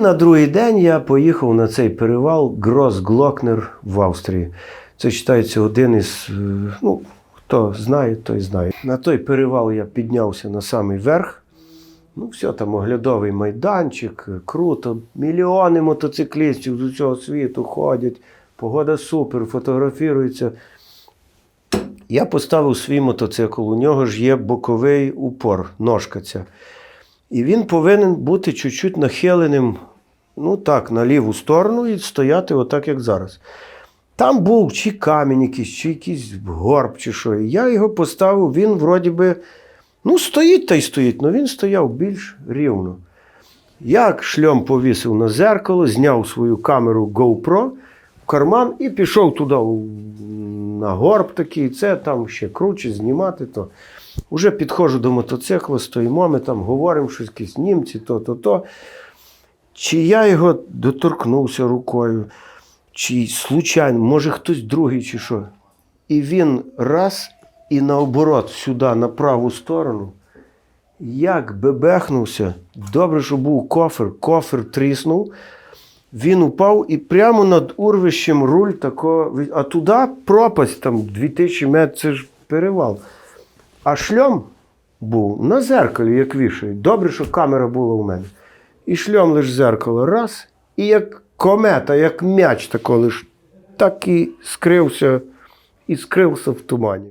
На другий день я поїхав на цей перевал Гросглокнер в Австрії. Це вважається один із, е, ну, хто знає, той знає. На той перевал я піднявся на самий верх. Ну, все, там оглядовий майданчик, круто. Мільйони мотоциклістів з усього світу ходять. Погода супер, фотографіруються. Я поставив свій мотоцикл. У нього ж є боковий упор, ножка ця. І він повинен бути чуть-чуть нахиленим, ну так, на ліву сторону і стояти отак, як зараз. Там був чи камінь якийсь, чи якийсь горб, чи що. І я його поставив, він вроді би, ну, стоїть та й стоїть, але він стояв більш рівно. Я шльом повісив на зеркало, зняв свою камеру GoPro в карман і пішов туди на горб такий. Це там ще круче знімати. то. Уже підходжу до мотоцикла, стоїмо, ми там говоримо щось, якісь німці, то, то, то. Чи я його доторкнувся рукою, чи случайно, може хтось другий, чи що. І він раз і наоборот, сюди, на праву сторону. Як бебехнувся, добре, що був кофер, кофер тріснув, він упав і прямо над урвищем руль тако, а туди пропасть, там 2000 метрів, це ж перевал. А шльом був на зеркалі, як вішають. Добре, що камера була у мене. І шльом лиш зеркало раз, і як комета, як м'яч тако лиш, так і скрився, і скрився в тумані.